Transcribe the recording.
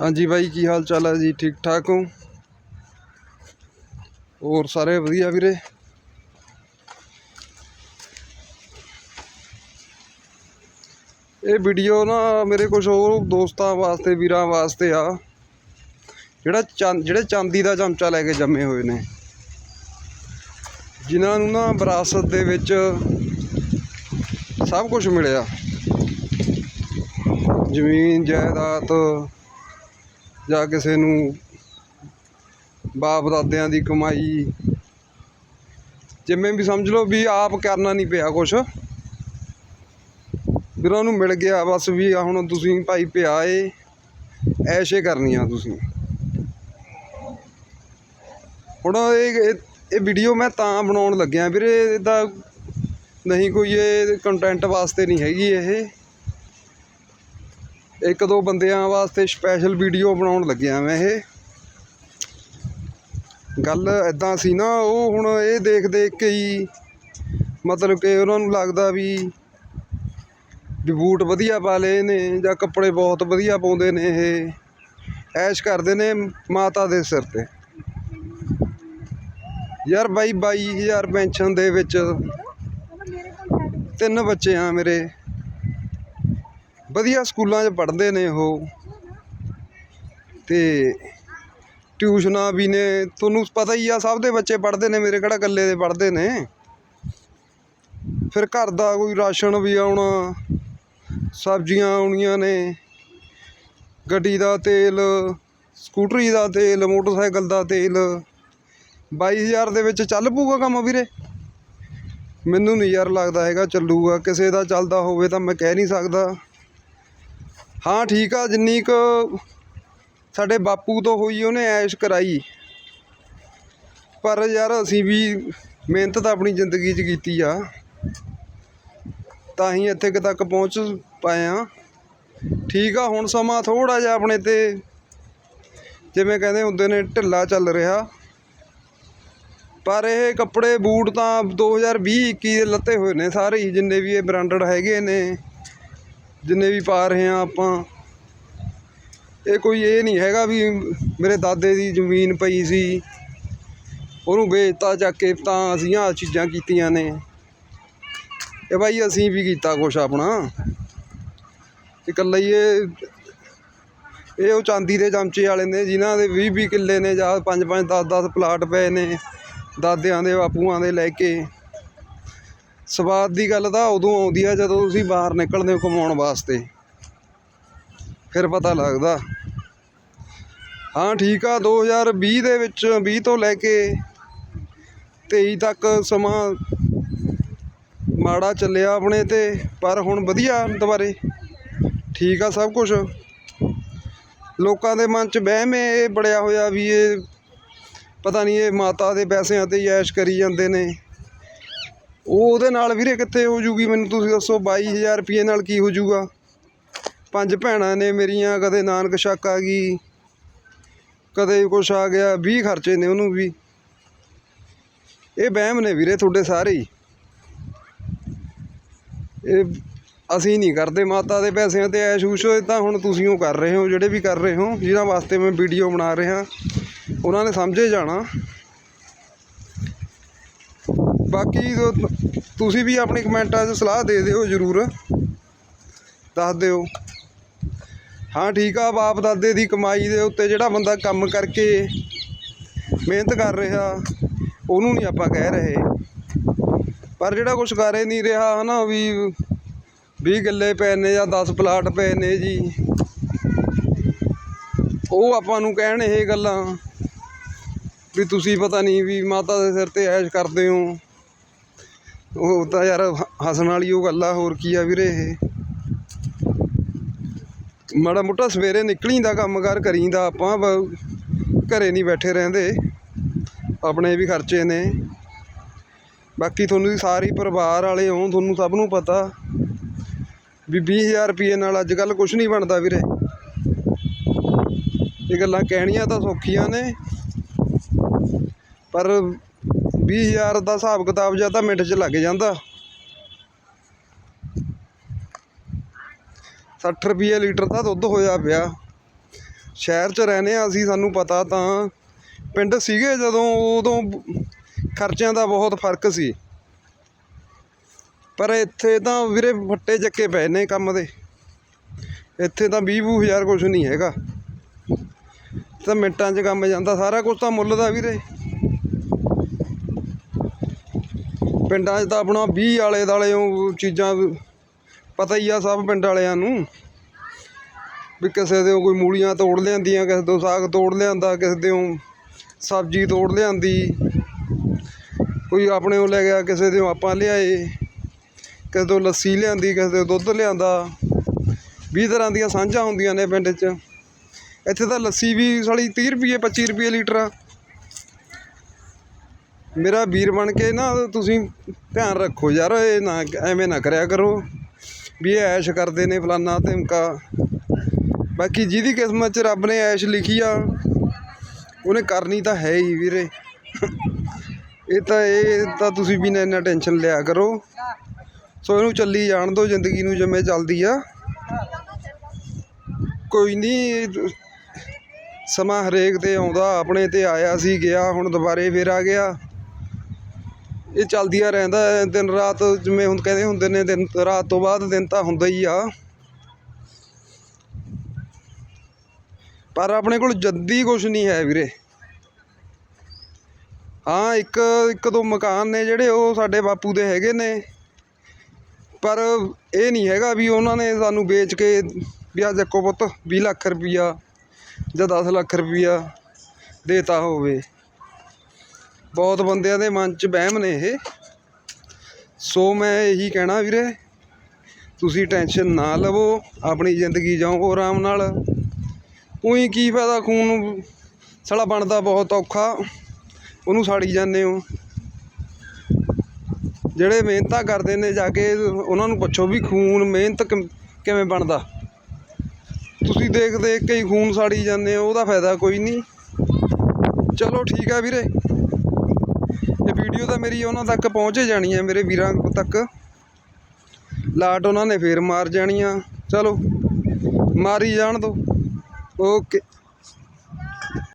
ਹਾਂਜੀ ਬਾਈ, ਕੀ ਹਾਲ ਚਾਲ ਹੈ ਜੀ? ਠੀਕ ਠਾਕ ਹੋ? ਹੋਰ ਸਾਰੇ ਵਧੀਆ ਵੀਰੇ? ਇਹ ਵੀਡੀਓ ਨਾ ਮੇਰੇ ਕੁਝ ਹੋਰ ਦੋਸਤਾਂ ਵਾਸਤੇ, ਵੀਰਾਂ ਵਾਸਤੇ ਆ। ਜਿਹੜਾ ਚੰਦ ਜਿਹੜੇ ਚਾਂਦੀ ਦਾ ਚਮਚਾ ਲੈ ਕੇ ਜੰਮੇ ਹੋਏ ਨੇ। ਜਿਨ੍ਹਾਂ ਨੂੰ ਨਾ ਵਿਰਾਸਤ ਦੇ ਵਿੱਚ ਸਭ ਕੁਝ ਮਿਲਿਆ। ਜ਼ਮੀਨ, ਜਾਇਦਾਦ ਜਾਂ ਕਿਸੇ ਨੂੰ ਬਾਪ ਦਾਦਿਆਂ ਦੀ ਕਮਾਈ, ਜਿਵੇਂ ਵੀ ਸਮਝ ਲਓ ਵੀ ਆਪ ਕਰਨਾ ਨਹੀਂ ਪਿਆ ਕੁਛ। ਵੀਰਾਂ ਉਹਨੂੰ ਮਿਲ ਗਿਆ, ਬਸ ਵੀ ਹੁਣ ਤੁਸੀਂ ਭਾਈ ਪਿਆ ਏ, ਐਸ਼ੇ ਕਰਨੀਆਂ ਤੁਸੀਂ। ਹੁਣ ਇਹ, ਇਹ- ਇਹ ਵੀਡੀਓ ਮੈਂ ਤਾਂ ਬਣਾਉਣ ਲੱਗਿਆ ਵੀਰੇ, ਇਹਦਾ ਨਹੀਂ ਕੋਈ ਇਹ ਕੰਟੈਂਟ ਵਾਸਤੇ ਨਹੀਂ ਹੈਗੀ ਇਹ। ਇੱਕ ਦੋ ਬੰਦਿਆਂ ਵਾਸਤੇ ਸਪੈਸ਼ਲ ਵੀਡੀਓ ਬਣਾਉਣ ਲੱਗਿਆ ਮੈਂ ਇਹ। ਗੱਲ ਐਦਾਂ ਸੀ ਨਾ, ਉਹ ਹੁਣ ਇਹ ਦੇਖ ਦੇਖ ਕੇ ਹੀ ਮਤਲਬ ਕਿ ਉਹਨਾਂ ਨੂੰ ਲੱਗਦਾ ਵੀ ਵੀ ਬੂਟ ਵਧੀਆ ਪਾ ਲਏ ਨੇ ਜਾਂ ਕੱਪੜੇ ਬਹੁਤ ਵਧੀਆ ਪਾਉਂਦੇ ਨੇ ਇਹ। ਐਸ਼ ਕਰਦੇ ਨੇ ਮਾਤਾ ਦੇ ਸਿਰ ਤੇ। ਯਾਰ ਬਾਈ 22000 ਪੈਨਸ਼ਨ ਦੇ ਵਿੱਚ ਤਿੰਨ ਬੱਚੇ ਆ ਮੇਰੇ। ਵਧੀਆ ਸਕੂਲਾਂ 'ਚ ਪੜ੍ਹਦੇ ਨੇ ਉਹ। ਅਤੇ ਟਿਊਸ਼ਨਾਂ ਵੀ ਨੇ, ਤੁਹਾਨੂੰ ਪਤਾ ਹੀ ਆ, ਸਭ ਦੇ ਬੱਚੇ ਪੜ੍ਹਦੇ ਨੇ, ਮੇਰੇ ਕਿਹੜਾ ਇਕੱਲੇ ਦੇ ਪੜ੍ਹਦੇ ਨੇ। ਫਿਰ ਘਰ ਦਾ ਕੋਈ ਰਾਸ਼ਨ ਵੀ ਆਉਣਾ, ਸਬਜ਼ੀਆਂ ਆਉਣੀਆਂ ਨੇ, ਗੱਡੀ ਦਾ ਤੇਲ, ਸਕੂਟਰੀ ਦਾ ਤੇਲ, ਮੋਟਰਸਾਈਕਲ ਦਾ ਤੇਲ 22000 ਦੇ ਵਿੱਚ ਚੱਲ ਪੂਗਾ ਕੰਮ ਵੀਰੇ? ਮੈਨੂੰ ਨਹੀਂ ਯਾਰ ਲੱਗਦਾ ਹੈਗਾ ਚੱਲੂਗਾ, ਕਿਸੇ ਦਾ ਚੱਲਦਾ ਹੋਵੇ ਤਾਂ ਮੈਂ ਕਹਿ ਨਹੀਂ ਸਕਦਾ। ਹਾਂ, ਠੀਕ ਆ, ਜਿੰਨੀ ਕੁ ਸਾਡੇ ਬਾਪੂ ਤੋਂ ਹੋਈ ਉਹਨੇ ਐਸ਼ ਕਰਾਈ। ਪਰ ਯਾਰ ਅਸੀਂ ਵੀ ਮਿਹਨਤ ਤਾਂ ਆਪਣੀ ਜ਼ਿੰਦਗੀ 'ਚ ਕੀਤੀ ਆ। ਤਾਂ ਹੀ ਇੱਥੇ ਤੱਕ ਪਹੁੰਚ ਪਾਏ ਆ। ਠੀਕ ਆ, ਹੁਣ ਸਮਾਂ ਥੋੜਾ ਜਿਹਾ ਆਪਣੇ ਤੇ ਜਿਵੇਂ ਕਹਿੰਦੇ ਹੁੰਦੇ ਨੇ, ਢਿੱਲਾ ਚੱਲ ਰਿਹਾ। ਪਰ ਇਹ ਕੱਪੜੇ ਬੂਟ ਤਾਂ 2020 21 ਦੇ ਲੱਤੇ ਹੋਏ ਨੇ ਸਾਰੇ ਹੀ, ਜਿੰਨੇ ਵੀ ਇਹ ਬ੍ਰਾਂਡਡ ਹੈਗੇ ਨੇ। ਜਿੰਨੇ ਵੀ ਪਾ ਰਹੇ ਹਾਂ ਆਪਾਂ, ਇਹ ਕੋਈ ਇਹ ਨਹੀਂ ਹੈਗਾ ਵੀ ਮੇਰੇ ਦਾਦੇ ਦੀ ਜ਼ਮੀਨ ਪਈ ਸੀ, ਉਹਨੂੰ ਵੇਚਤਾ ਚੱਕ ਕੇ ਤਾਂ ਅਸੀਂ ਆਹ ਚੀਜ਼ਾਂ ਕੀਤੀਆਂ ਨੇ। ਇਹ ਬਾਈ ਅਸੀਂ ਵੀ ਕੀਤਾ ਕੁਛ ਆਪਣਾ। ਇਕੱਲਾ ਹੀ ਇਹ ਇਹ ਉਹ ਚਾਂਦੀ ਦੇ ਚਮਚੇ ਵਾਲੇ ਨੇ ਜਿਨ੍ਹਾਂ ਦੇ 20 20 ਕਿੱਲੇ ਨੇ ਜਾਂ 5 5 10 10 ਪਲਾਟ ਪਏ ਨੇ, ਦਾਦਿਆਂ ਦੇ, ਬਾਪੂਆਂ ਦੇ ਲੈ ਕੇ। ਸਵਾਦ ਦੀ ਗੱਲ ਤਾਂ ਉਦੋਂ ਆਉਂਦੀ ਆ ਜਦੋਂ ਤੁਸੀਂ ਬਾਹਰ ਨਿਕਲਦੇ ਹੋ ਕਮਾਉਣ ਵਾਸਤੇ। ਫਿਰ ਪਤਾ ਲੱਗਦਾ। ਹਾਂ, ਠੀਕ ਆ 2020 ਦੇ ਵਿੱਚ 20 ਤੋਂ ਲੈ ਕੇ 23 ਤੱਕ ਸਮਾਂ ਮਾੜਾ ਚੱਲਿਆ ਆਪਣੇ ਤੇ, ਪਰ ਹੁਣ ਵਧੀਆ ਦੁਬਾਰੇ। ਠੀਕ ਆ ਸਭ ਕੁਝ ਲੋਕਾਂ ਦੇ ਮਨ 'ਚ ਵਹਿਮ ਇਹ ਬੜਿਆ ਹੋਇਆ ਵੀ ਇਹ ਪਤਾ ਨਹੀਂ ਇਹ ਮਾਤਾ ਦੇ ਪੈਸਿਆਂ ਤੇ ਹੀ ਐਸ਼ ਕਰੀ ਜਾਂਦੇ ਨੇ। ਉਹ ਉਹਦੇ ਨਾਲ ਵੀਰੇ ਕਿੱਥੇ ਹੋ ਜੂਗੀ? ਮੈਨੂੰ ਤੁਸੀਂ ਦੱਸੋ 22000 ਰੁਪਏ ਨਾਲ ਕੀ ਹੋ ਜੂਗਾ? ਪੰਜ ਭੈਣਾਂ ਨੇ ਮੇਰੀਆਂ, ਕਦੇ ਨਾਨਕ ਸ਼ੱਕ ਆ ਗਈ, ਕਦੇ ਕੁਛ ਆ ਗਿਆ 20 ਖਰਚੇ ਨੇ ਉਹਨੂੰ ਵੀ। ਇਹ ਵਹਿਮ ਨੇ ਵੀਰੇ ਤੁਹਾਡੇ ਸਾਰੇ ਹੀ। ਇਹ ਅਸੀਂ ਨਹੀਂ ਕਰਦੇ, ਮਾਤਾ ਦੇ ਪੈਸਿਆਂ ਤੇ ਐਸ਼ ਊਸ਼ ਤਾਂ ਹੁਣ ਤੁਸੀਂ ਉਹ ਕਰ ਰਹੇ ਹੋ, ਜਿਹੜੇ ਵੀ ਕਰ ਰਹੇ ਹੋ, ਜਿਹਨਾਂ ਵਾਸਤੇ ਮੈਂ ਵੀਡੀਓ ਬਣਾ ਰਿਹਾ। ਉਹਨਾਂ ਨੇ ਸਮਝੇ ਜਾਣਾ। ਬਾਕੀ ਤੁਸੀਂ ਵੀ ਆਪਣੀ ਕਮੈਂਟਾਂ 'ਚ ਸਲਾਹ ਦੇ ਦਿਓ ਜ਼ਰੂਰ। ਦੱਸ ਦਿਓ। ਹਾਂ, ਠੀਕ ਆ ਬਾਪ ਦਾਦੇ ਦੀ ਕਮਾਈ ਦੇ ਉੱਤੇ ਜਿਹੜਾ ਬੰਦਾ ਕੰਮ ਕਰਕੇ ਮਿਹਨਤ ਕਰ ਰਿਹਾ, ਉਹਨੂੰ ਨਹੀਂ ਆਪਾਂ ਕਹਿ ਰਹੇ। ਪਰ ਜਿਹੜਾ ਕੁਛ ਕਰ ਹੀ ਨਹੀਂ ਰਿਹਾ, ਹਨਾ ਵੀ 20 ਗੱਲੇ ਪਏ ਨੇ ਜਾਂ 10 ਪਲਾਟ ਪਏ ਨੇ ਜੀ। ਉਹ ਆਪਾਂ ਨੂੰ ਕਹਿਣ ਇਹ ਗੱਲਾਂ ਵੀ ਤੁਸੀਂ ਪਤਾ ਨਹੀਂ ਵੀ ਮਾਤਾ ਦੇ ਸਿਰ ਤੇ ਐਸ਼ ਕਰਦੇ ਹੋ। ਉਹ ਤਾਂ ਯਾਰ ਹੱਸਣ ਵਾਲੀ ਉਹ ਗੱਲ ਆ, ਹੋਰ ਕੀ ਆ ਵੀਰੇ ਇਹ? ਮਾੜਾ ਮੋਟਾ ਸਵੇਰੇ ਨਿਕਲੀ ਦਾ ਕੰਮ ਕਾਰ ਕਰੀਦਾ, ਆਪਾਂ ਬ- ਘਰੇ ਨਹੀਂ ਬੈਠੇ ਰਹਿੰਦੇ। ਆਪਣੇ ਵੀ ਖਰਚੇ ਨੇ। ਬਾਕੀ ਤੁਹਾਨੂੰ ਸਾਰੇ ਪਰਿਵਾਰ ਵਾਲੇ ਹੋ ਤੁਹਾਨੂੰ ਸਭ ਨੂੰ ਪਤਾ। ਵੀ 20000 ਰੁਪਏ ਨਾਲ ਅੱਜ ਕੱਲ ਕੁਝ ਨਹੀਂ ਬਣਦਾ ਵੀਰੇ। ਇਹ ਗੱਲਾਂ ਕਹਿਣੀਆਂ ਤਾਂ ਸੌਖੀਆਂ ਨੇ। ਪਰ 20000 ਦਾ ਹਿਸਾਬ ਕਿਤਾਬ ਜਾਂ ਤਾਂ ਮਿੰਟ 'ਚ ਲੱਗ ਜਾਂਦਾ। 60 ਰੁਪਏ ਲੀਟਰ ਦਾ ਦੁੱਧ ਹੋਇਆ ਪਿਆ। ਸ਼ਹਿਰ 'ਚ ਰਹਿੰਦੇ ਆ ਅਸੀਂ, ਸਾਨੂੰ ਪਤਾ ਤਾਂ। ਪਿੰਡ ਸੀਗੇ ਜਦੋਂ, ਉਦੋਂ ਖਰਚਿਆਂ ਦਾ ਬਹੁਤ ਫ਼ਰਕ ਸੀ। ਪਰ ਇੱਥੇ ਤਾਂ ਵੀਰੇ ਫੱਟੇ ਚੱਕੇ ਪਏ ਨੇ ਕੰਮ ਦੇ। ਇੱਥੇ ਤਾਂ 20 ਵੀਹ ਹਜ਼ਾਰ ਕੁਛ ਨਹੀਂ ਹੈਗਾ। ਤਾਂ ਮਿੰਟਾਂ 'ਚ ਕੰਮ ਜਾਂਦਾ, ਸਾਰਾ ਕੁਝ ਤਾਂ ਮੁੱਲ ਦਾ ਵੀਰੇ। ਪਿੰਡਾਂ 'ਚ ਤਾਂ ਆਪਣਾ ਵੀਹ ਆਲੇ ਦੁਆਲੇ ਉਹ ਚੀਜ਼ਾਂ ਪਤਾ ਹੀ ਆ ਸਭ ਪਿੰਡ ਵਾਲਿਆਂ ਨੂੰ ਵੀ ਕਿਸੇ ਦਿਓ ਕੋਈ ਮੂਲੀਆਂ ਤੋੜ ਲਿਆਂਦੀਆਂ, ਕਿਸੇ ਤੋਂ ਸਾਗ ਤੋੜ ਲਿਆਂਦਾ, ਕਿਸੇ ਦਿਓ ਸਬਜ਼ੀ ਤੋੜ ਲਿਆਂਦੀ। ਕੋਈ ਆਪਣੇ ਉਹ ਲੈ ਗਿਆ, ਕਿਸੇ ਦਿਓ ਆਪਾਂ ਲਿਆਏ, ਕਿਸੇ ਤੋਂ ਲੱਸੀ ਲਿਆਂਦੀ, ਕਿਸੇ ਤੋਂ ਦੁੱਧ ਲਿਆਂਦਾ। ਵੀਹ ਤਰ੍ਹਾਂ ਦੀਆਂ ਸਾਂਝਾਂ ਹੁੰਦੀਆਂ ਨੇ ਪਿੰਡ 'ਚ। ਇੱਥੇ ਤਾਂ ਲੱਸੀ ਵੀ ਸਾਲੀ 30 ਰੁਪਏ 25 ਰੁਪਏ ਲੀਟਰ ਆ। ਮੇਰਾ ਵੀਰ ਬਣ ਕੇ ਨਾ, ਤੁਸੀਂ ਧਿਆਨ ਰੱਖੋ ਯਾਰ, ਇਹ ਨਾ, ਐਵੇਂ ਨਾ ਕਰਿਆ ਕਰੋ ਵੀ ਇਹ ਐਸ਼ ਕਰਦੇ ਨੇ ਫਲਾਨਾ ਧਮਕਾ। ਬਾਕੀ ਜਿਹਦੀ ਕਿਸਮਤ 'ਚ ਰੱਬ ਨੇ ਐਸ਼ ਲਿਖੀ ਆ, ਉਹਨੇ ਕਰਨੀ ਤਾਂ ਹੈ ਹੀ ਵੀਰੇ। ਇਹ ਤਾਂ ਇਹ ਤਾਂ ਤੁਸੀਂ ਵੀ ਨਾ ਇੰਨਾ ਟੈਨਸ਼ਨ ਲਿਆ ਕਰੋ। ਸੋ ਇਹਨੂੰ ਚੱਲੀ ਜਾਣ ਦਿਓ ਜ਼ਿੰਦਗੀ ਨੂੰ ਜਿਵੇਂ ਚੱਲਦੀ ਆ। ਕੋਈ ਨਹੀਂ ਸਮਾਂ ਹਰੇਕ ਤੇ ਆਉਂਦਾ, ਆਪਣੇ ਤੇ ਆਇਆ ਸੀ, ਗਿਆ, ਹੁਣ ਦੁਬਾਰੇ ਫੇਰ ਆ ਗਿਆ। ਇਹ ਚੱਲਦੀਆਂ ਰਹਿੰਦਾ ਹੈ, ਦਿਨ ਰਾਤ ਜਿਵੇਂ ਹੁਣ ਕਹਿੰਦੇ ਹੁੰਦੇ ਨੇ ਦਿਨ ਰਾਤ ਤੋਂ ਬਾਅਦ ਦਿਨ ਤਾਂ ਹੁੰਦਾ ਹੀ ਆ। ਪਰ ਆਪਣੇ ਕੋਲ ਜੱਦੀ ਕੁਝ ਨਹੀਂ ਹੈ ਵੀਰੇ। ਹਾਂ ਇੱਕ ਇੱਕ ਦੋ ਮਕਾਨ ਨੇ ਜਿਹੜੇ ਉਹ ਸਾਡੇ ਬਾਪੂ ਦੇ ਹੈਗੇ ਨੇ। ਪਰ ਇਹ ਨਹੀਂ ਹੈਗਾ ਵੀ ਉਹਨਾਂ ਨੇ ਸਾਨੂੰ ਵੇਚ ਕੇ ਵੀ ਆ ਦੇਖੋ ਪੁੱਤ 20 ਲੱਖ ਰੁਪਈਆ ਜਾਂ 10 ਲੱਖ ਰੁਪਈਆ ਦੇਤਾ ਹੋਵੇ। ਬਹੁਤ ਬੰਦਿਆਂ ਦੇ ਮਨ 'ਚ ਵਹਿਮ ਨੇ ਇਹ। ਸੋ ਮੈਂ ਇਹੀ ਕਹਿਣਾ ਵੀਰੇ, ਤੁਸੀਂ ਟੈਨਸ਼ਨ ਨਾ ਲਵੋ, ਆਪਣੀ ਜ਼ਿੰਦਗੀ ਜਾਓ ਆਰਾਮ ਨਾਲ। ਉਹੀ ਕੀ ਫਾਇਦਾ ਖੂਨ ਸਾਲਾ ਬਣਦਾ ਬਹੁਤ ਔਖਾ, ਉਹਨੂੰ ਸਾੜੀ ਜਾਂਦੇ ਹੋ। ਜਿਹੜੇ ਮਿਹਨਤਾਂ ਕਰਦੇ ਨੇ ਜਾ ਕੇ, ਉਹਨਾਂ ਨੂੰ ਪੁੱਛੋ ਵੀ ਖੂਨ, ਮਿਹਨਤ ਕਿਵੇਂ ਬਣਦਾ। ਤੁਸੀਂ ਦੇਖ ਦੇਖ ਕੇ ਹੀ ਖੂਨ ਸਾੜੀ ਜਾਂਦੇ ਹੋ, ਉਹਦਾ ਫਾਇਦਾ ਕੋਈ ਨਹੀਂ। ਚਲੋ ਠੀਕ ਆ ਵੀਰੇ। ਇਹ ਵੀਡੀਓ ਤਾਂ ਮੇਰੀ ਉਹਨਾਂ ਤੱਕ ਪਹੁੰਚ ਜਾਣੀ ਹੈ, ਮੇਰੇ ਵੀਰਾਂ ਤੱਕ। ਲਾਟ ਉਹਨਾਂ ਨੇ ਫੇਰ ਮਾਰ ਜਾਣੀ ਆ ਚਲੋ, ਮਾਰੀ ਜਾਣ ਦੋ। ਓਕੇ